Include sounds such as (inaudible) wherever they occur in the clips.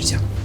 Göreceğim.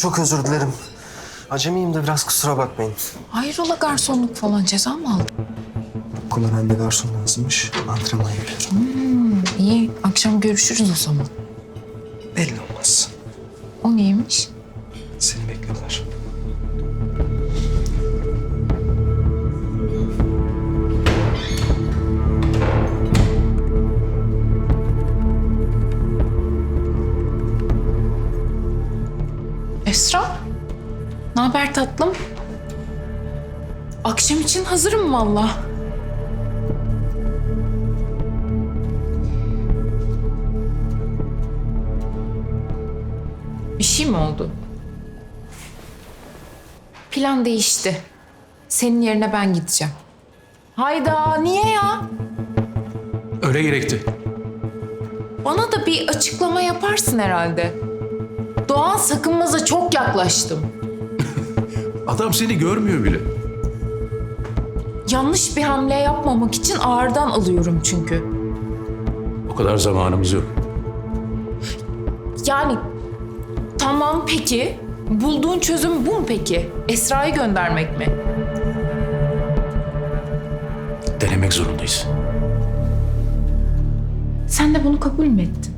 Çok özür dilerim. Acemiyim de biraz kusura bakmayın. Hayrola garsonluk falan ceza mı aldın? Okula ben de garson lazımmış. Antrenman yapıyorum. İyi akşam görüşürüz o zaman. Belli olmaz. O neymiş? Haber tatlım? Akşam için hazırım valla. Bir şey mi oldu? Plan değişti. Senin yerine ben gideceğim. Hayda niye ya? Öyle gerekti. Bana da bir açıklama yaparsın herhalde. Doğan sakınmaza çok yaklaştım. Adam seni görmüyor bile. Yanlış bir hamle yapmamak için ağırdan alıyorum çünkü. O kadar zamanımız yok. Yani tamam peki. Bulduğun çözüm bu mu peki? Esra'yı göndermek mi? Denemek zorundayız. Sen de bunu kabul mü ettin?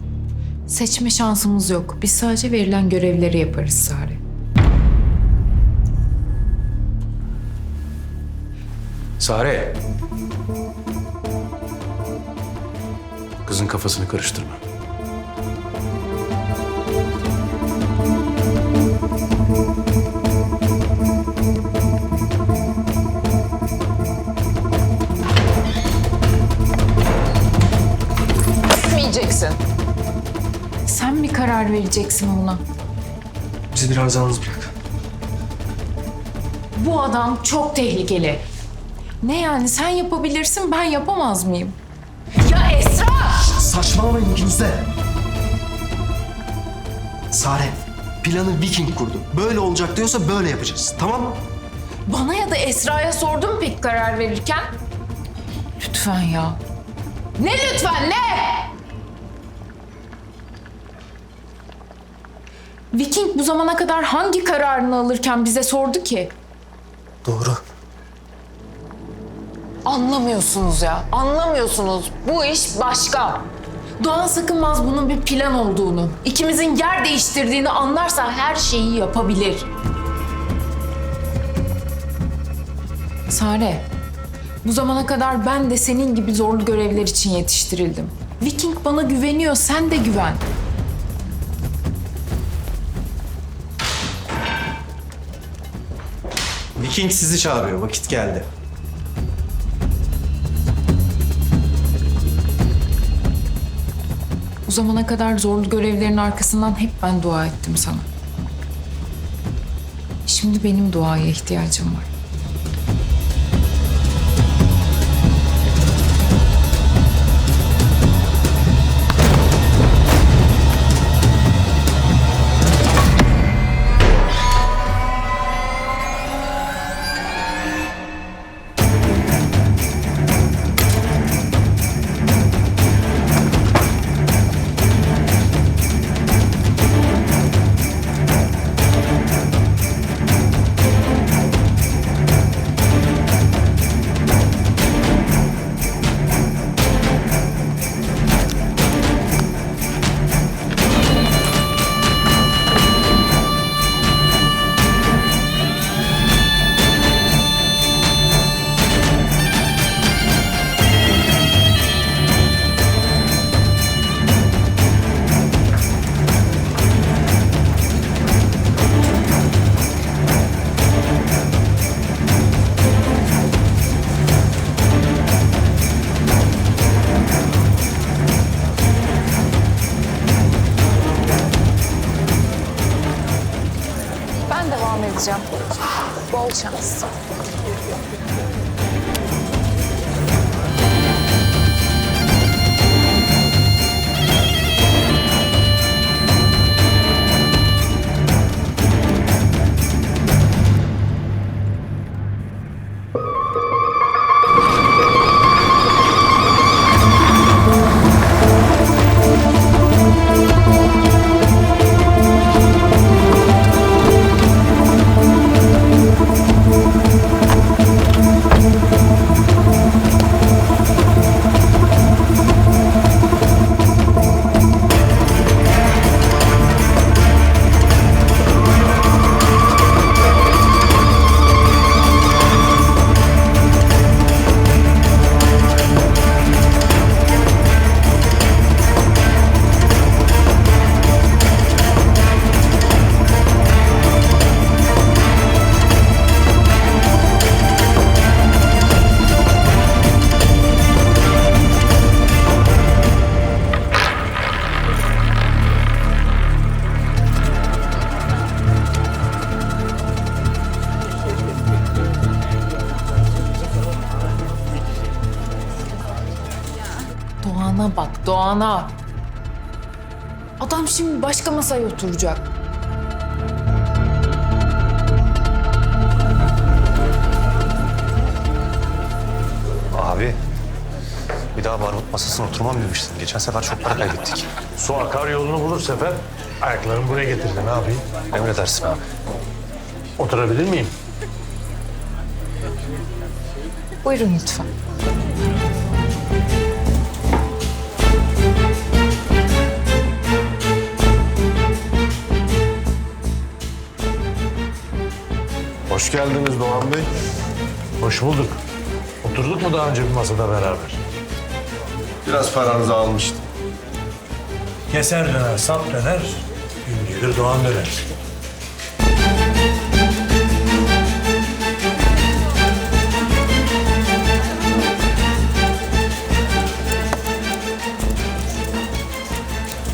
Seçme şansımız yok. Biz sadece verilen görevleri yaparız Sare. Sare. Kızın kafasını karıştırma. Gitmeyeceksin. Sen mi karar vereceksin ona? Bizi biraz yalnız bırak. Bu adam çok tehlikeli. Ne yani sen yapabilirsin ben yapamaz mıyım? Ya Esra! Saçmalamayın ikiniz de. Sare, planı Viking kurdu. Böyle olacak diyorsa böyle yapacağız. Tamam mı? Bana ya da Esra'ya sordun mu peki karar verirken? Lütfen ya. Ne lütfen ne? Viking bu zamana kadar hangi kararını alırken bize sordu ki? Doğru. Anlamıyorsunuz ya. Anlamıyorsunuz. Bu iş başka. Doğan Sakınmaz bunun bir plan olduğunu, ikimizin yer değiştirdiğini anlarsa her şeyi yapabilir. Sare, bu zamana kadar ben de senin gibi zorlu görevler için yetiştirildim. Viking bana güveniyor, sen de güven. Viking sizi çağırıyor. Vakit geldi. Bu zamana kadar zorlu görevlerin arkasından hep ben dua ettim sana. Şimdi benim duaya ihtiyacım var. Doğan'a. Adam şimdi başka masaya oturacak. Abi, bir daha barut masasına oturmam demiştin. Geçen sefer çok para kaybettik. Su akar yolunu bulur Sefer. Ayaklarımı buraya getirdi ne yapayım? Emredersin abi. Oturabilir miyim? Buyurun lütfen. Hoş geldiniz Doğan Bey. Hoş bulduk. Oturduk mu daha önce bir masada beraber? Biraz paranızı almıştım. Keser döner, sap döner, gün gelir doğan döner.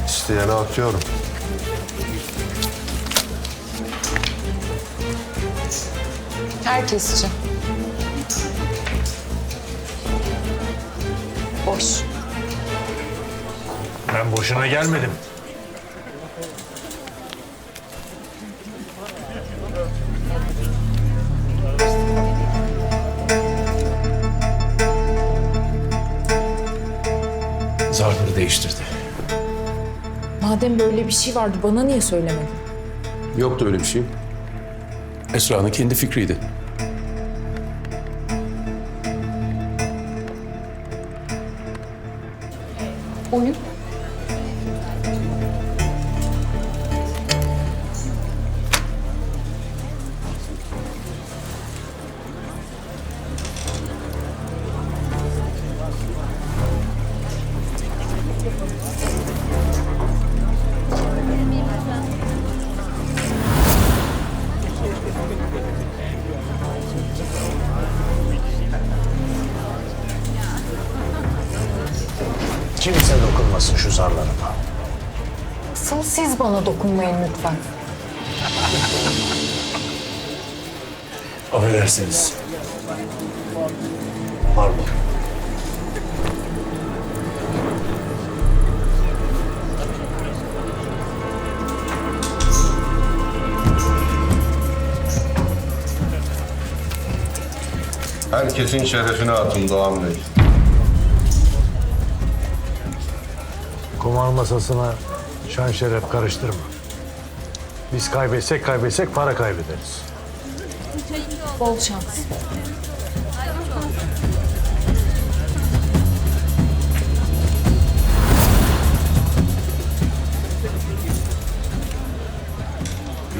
İsteyene atıyorum. Herkes için. Boş. Ben boşuna gelmedim. Zarları değiştirdi. Madem böyle bir şey vardı bana niye söylemedin? Yoktu öyle bir şey. Esra'nın kendi fikriydi. Oyun. Kimse şu zarlarıma. Asıl siz bana dokunmayın lütfen. Affedersiniz. Pardon. Herkesin şerefine atın Doğan Bey. Kumar masasına şan şeref karıştırma. Biz kaybetsek kaybetsek para kaybederiz. Bol şans.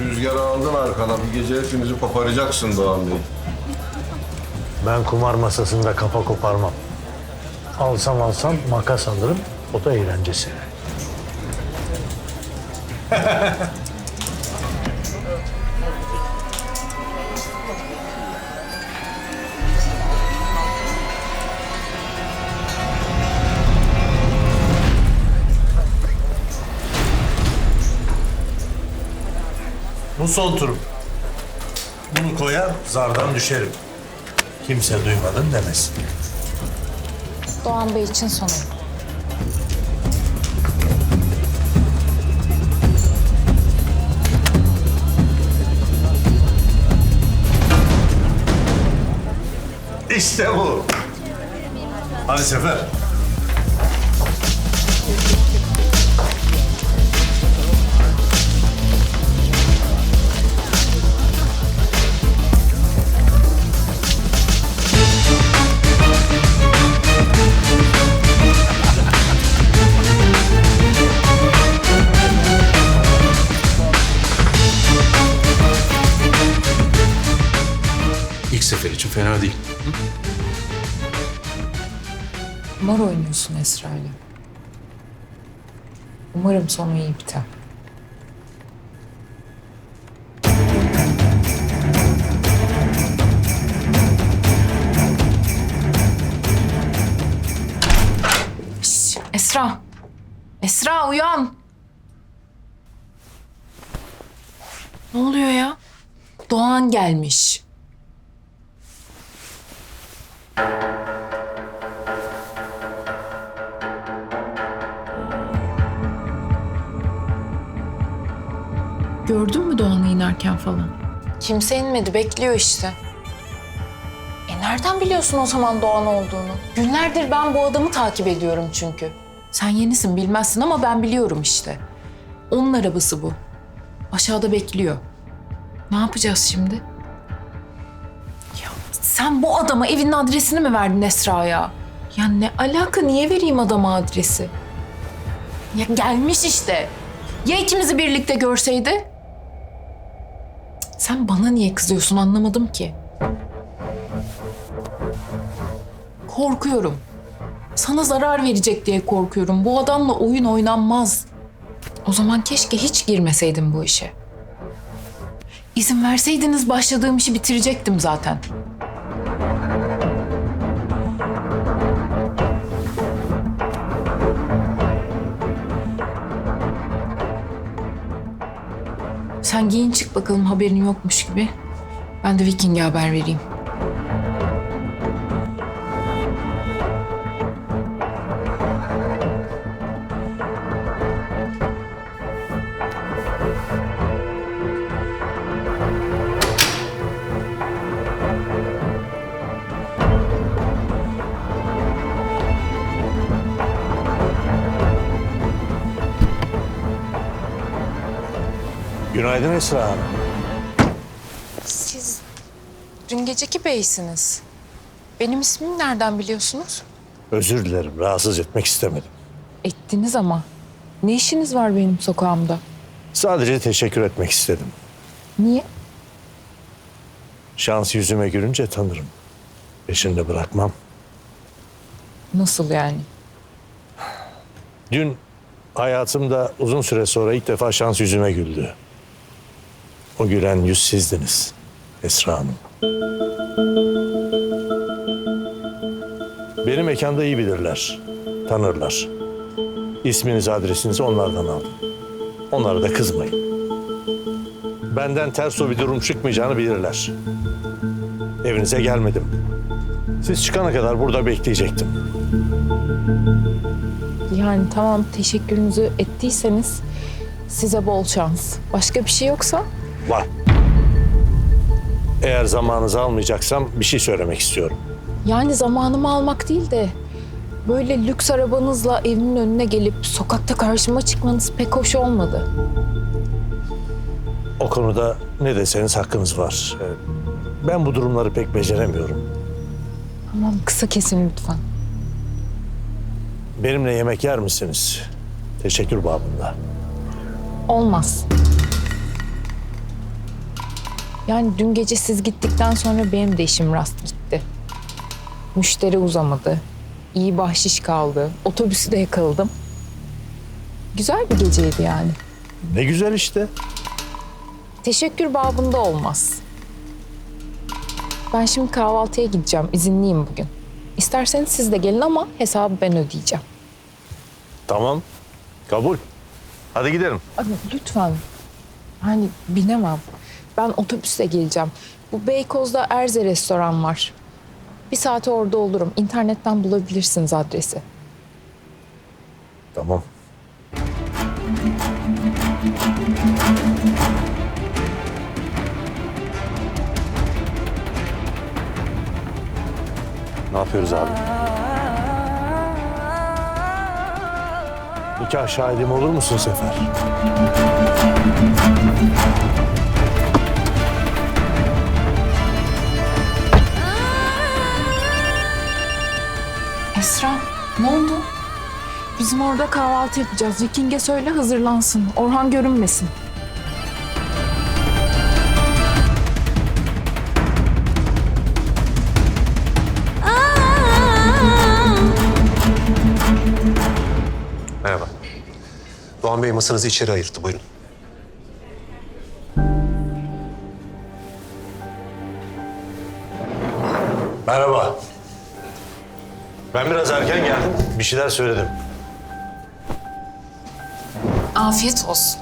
Rüzgarı aldın arkana. Bir gece hepimizi koparacaksın Doğan Bey. Ben kumar masasında kafa koparmam. Alsam alsam makas alırım. O da eğlencesi. Bu son turum. Bunu koyar, zardan düşerim. Kimse duymadın demesin. Doğan Bey için son İşte bu. Hadi Sefer. Sefer için fena değil. Kumar oynuyorsun Esra ile. Umarım sonu iyi biter. Şş, Esra. Esra uyan. Ne oluyor ya? Doğan gelmiş. Gördün mü Doğan'ı inerken falan? Kimse inmedi, bekliyor işte. E nereden biliyorsun o zaman Doğan olduğunu? Günlerdir ben bu adamı takip ediyorum çünkü. Sen yenisin, bilmezsin ama ben biliyorum işte. Onun arabası bu. Aşağıda bekliyor. Ne yapacağız şimdi? Sen bu adama evinin adresini mi verdin Esra'ya? Ya ne alaka, niye vereyim adama adresi? Ya gelmiş işte. Ya ikimizi birlikte görseydi? Sen bana niye kızıyorsun anlamadım ki. Korkuyorum. Sana zarar verecek diye korkuyorum. Bu adamla oyun oynanmaz. O zaman keşke hiç girmeseydim bu işe. İzin verseydiniz başladığım işi bitirecektim zaten. Sen giyin çık bakalım haberin yokmuş gibi. Ben de Viking'e haber vereyim. Günaydın Esra Hanım. Siz dün geceki beysiniz. Benim ismimi nereden biliyorsunuz? Özür dilerim, rahatsız etmek istemedim. Ettiniz ama. Ne işiniz var benim sokağımda? Sadece teşekkür etmek istedim. Niye? Şans yüzüme gülünce tanırım. Peşinde bırakmam. Nasıl yani? Dün hayatımda uzun süre sonra ilk defa şans yüzüme güldü. O gülen yüz sizdiniz Esra Hanım. Beni mekanda iyi bilirler, tanırlar. İsminizi, adresinizi onlardan aldım. Onlara da kızmayın. Benden ters o bir durum çıkmayacağını bilirler. Evinize gelmedim. Siz çıkana kadar burada bekleyecektim. Yani tamam teşekkürünüzü ettiyseniz size bol şans. Başka bir şey yoksa? Var. Eğer zamanınızı almayacaksam bir şey söylemek istiyorum. Yani zamanımı almak değil de böyle lüks arabanızla evimin önüne gelip sokakta karşıma çıkmanız pek hoş olmadı. O konuda ne deseniz hakkınız var. Ben bu durumları pek beceremiyorum. Tamam kısa kesin lütfen. Benimle yemek yer misiniz? Teşekkür babında. Olmaz. Yani dün gece siz gittikten sonra benim de işim rast gitti. Müşteri uzamadı. İyi bahşiş kaldı. Otobüsü de yakaladım. Güzel bir geceydi yani. Ne güzel işte. Teşekkür babında olmaz. Ben şimdi kahvaltıya gideceğim. İzinliyim bugün. İsterseniz siz de gelin ama hesabı ben ödeyeceğim. Tamam. Kabul. Hadi gidelim. Abi lütfen. Hani binemem. Ben otobüsle geleceğim. Bu Beykoz'da Erze restoran var. Bir saate orada olurum. İnternetten bulabilirsiniz adresi. Tamam. Ne yapıyoruz abi? Nikah şahidim olur musun Sefer? Bizim orada kahvaltı yapacağız. Viking'e söyle hazırlansın. Orhan görünmesin. Merhaba. Doğan Bey masanızı içeri ayırttı. Buyurun. Merhaba. Ben biraz erken geldim. Bir şeyler söyledim. Afiyet olsun.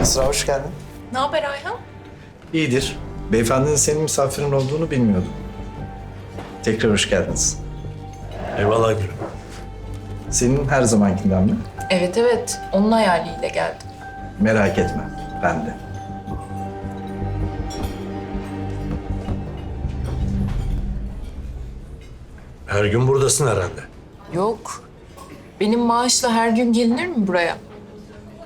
Esra hoş geldin. Ne haber Ayhan? İyidir. Beyefendinin senin misafirin olduğunu bilmiyordum. Tekrar hoş geldiniz. Eyvallah gülüm. Senin her zamankinden mi? Evet evet onun hayaliyle geldim. Merak etme. Ben de. Her gün buradasın herhalde. Yok. Benim maaşla her gün gelinir mi buraya?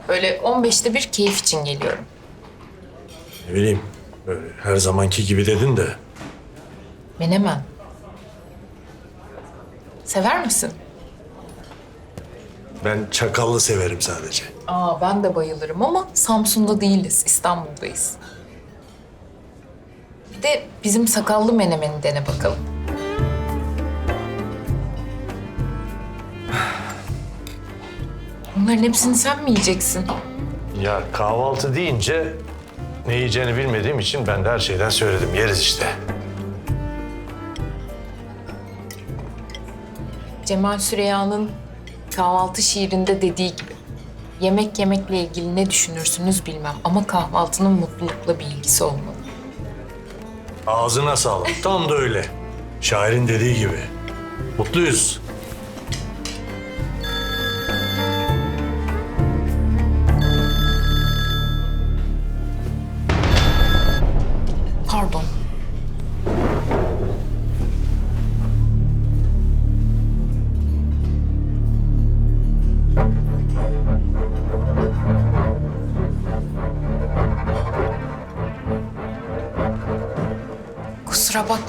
Böyle 15'te bir keyif için geliyorum. Ne bileyim, böyle her zamanki gibi dedin de. Menemen. Sever misin? Ben çakallı severim sadece. Aa ben de bayılırım ama Samsun'da değiliz, İstanbul'dayız. Bir de bizim sakallı menemeni dene bakalım. Bunların hepsini sen mi yiyeceksin? Ya kahvaltı deyince ne yiyeceğini bilmediğim için ben de her şeyden söyledim. Yeriz işte. Cemal Süreyya'nın kahvaltı şiirinde dediği gibi. Yemek yemekle ilgili ne düşünürsünüz bilmem ama kahvaltının mutlulukla bir ilgisi olmalı. Ağzına sağlık. Tam da öyle. Şairin dediği gibi. Mutluyuz.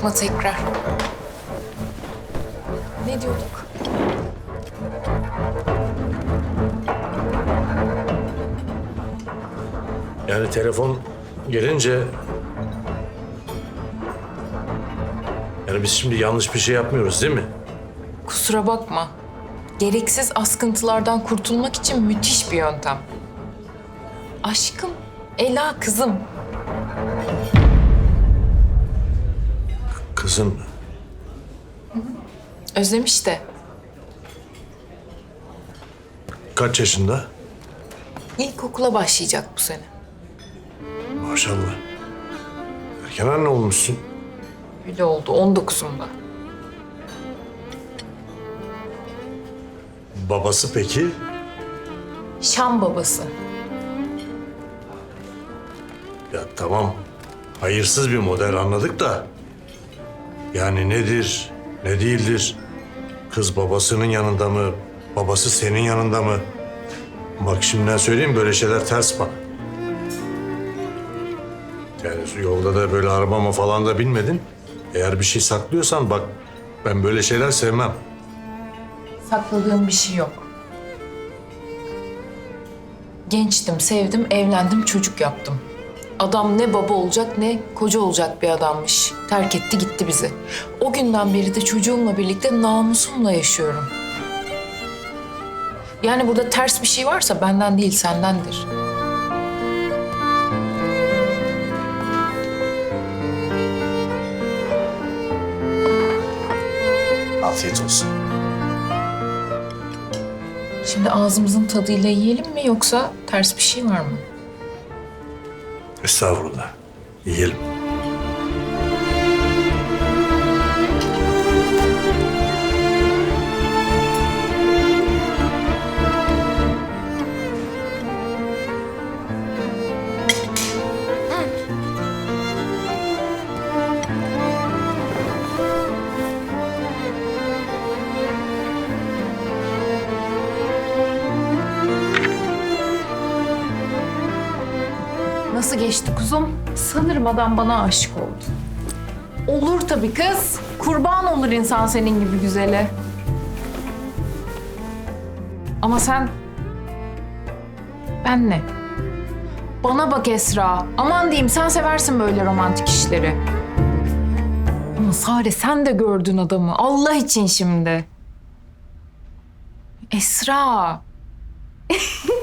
Bakma tekrar. Ne diyorduk? Yani telefon gelince... Yani biz şimdi yanlış bir şey yapmıyoruz değil mi? Kusura bakma. Gereksiz askıntılardan kurtulmak için müthiş bir yöntem. Aşkım, Ela kızım. Kızım? Özlemiş de. Kaç yaşında? İlkokula başlayacak bu sene. Maşallah. Erken anne olmuşsun. Öyle oldu 19'umda. Babası peki? Şam babası. Ya tamam. Hayırsız bir model anladık da. Yani nedir, ne değildir? Kız babasının yanında mı? Babası senin yanında mı? Bak şimdiden söyleyeyim böyle şeyler ters bak. Yani yolda da böyle arabama falan da binmedin. Eğer bir şey saklıyorsan bak ben böyle şeyler sevmem. Sakladığım bir şey yok. Gençtim, sevdim, evlendim, çocuk yaptım. Adam ne baba olacak ne koca olacak bir adammış. Terk etti gitti bizi. O günden beri de çocuğumla birlikte namusumla yaşıyorum. Yani burada ters bir şey varsa benden değil sendendir. Afiyet olsun. Şimdi ağzımızın tadıyla yiyelim mi yoksa ters bir şey var mı? Estağfurullah. Yiyelim. Geçti kuzum. Sanırım adam bana aşık oldu. Olur tabii kız. Kurban olur insan senin gibi güzele. Ama sen... Ben ne? Bana bak Esra. Aman diyeyim sen seversin böyle romantik işleri. Ama Sare sen de gördün adamı. Allah için şimdi. Esra. (laughs)